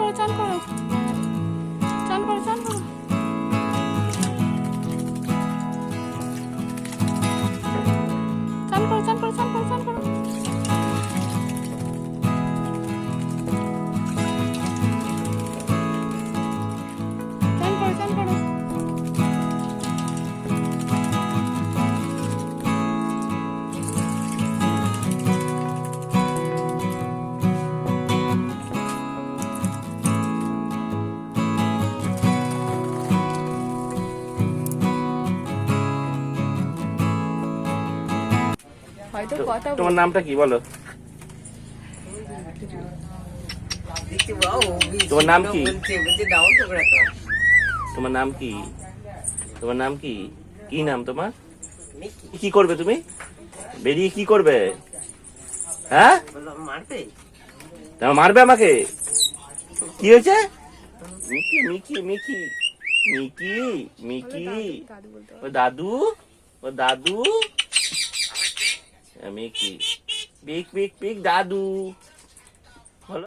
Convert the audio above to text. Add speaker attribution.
Speaker 1: করো চান করো। হয়তো কথা
Speaker 2: তোমার নামটা কি বলো? তোমার নাম কি? তোমার নাম কি? তোমার নাম কি? কি নাম তোমার? কি করবে তুমি? বেরিয়ে কি করবে? হ্যাঁ? তোমার মারবে? আমাকে? কি হয়েছে? Mickey Mickey Mickey. Mickey Mickey. ও দাদু? ও দাদু? আমি কি বিক বিক বিক দাদু।